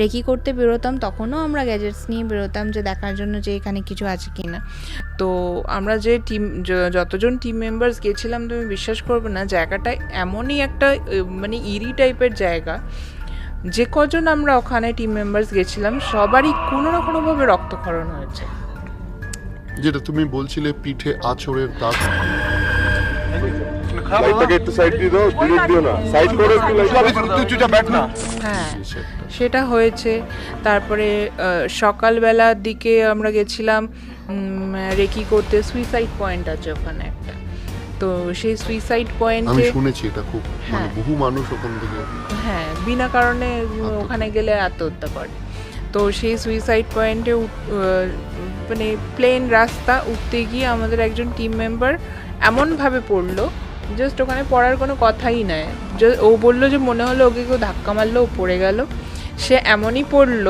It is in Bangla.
রেকি করতে বেরোতাম, তখনও আমরা গ্যাজেটস নিয়ে বেরোতাম যে দেখার জন্য যে এখানে কিছু আছে কি না তো আমরা যে টিম যতজন টিম মেম্বার্স গেছিলাম, তুমি বিশ্বাস করবে না, জায়গাটা এমনই একটা মানে ইরি টাইপের জায়গা। যে কজন আমরা ওখানে টিম মেম্বার্স গেছিলাম, সবারই কোনো না কোনোভাবে রক্তক্ষরণ হয়েছে। যেটা তুমি বলছিলে, পিঠে আছড়ের দাগ। লাইটটাকে একটু সাইড দিয়ে দাও ডিরেক্ট দিও না। সাইড করে একটু লাইট চুপচাপ ব্যাট না। হ্যাঁ সেটা হয়েছে। তারপরে আহ, সকালবেলার দিকে আমরা গেছিলাম রেকি করতে সুইসাইড পয়েন্ট আছে ওখানে একটা। তো সেই সুইসাইড আমি পয়েন্টে শুনেছি এটা খুব মানে হ্যাঁ। বহু মানুষ ওখান থেকে হ্যাঁ বিনা কারণে ওখানে গেলে আত্মহত্যা করে। তো সেই সুইসাইড পয়েন্টে মানে প্লেন রাস্তা উঠতে গিয়ে আমাদের একজন টিম মেম্বার এমনভাবে পড়ল জাস্ট ওখানে পড়ার কোনো কথাই নাই। ও বলল যে মনে হলো ওকে কেউ ধাক্কা মারলো, ও পড়ে গেল। সে এমনই পড়ল।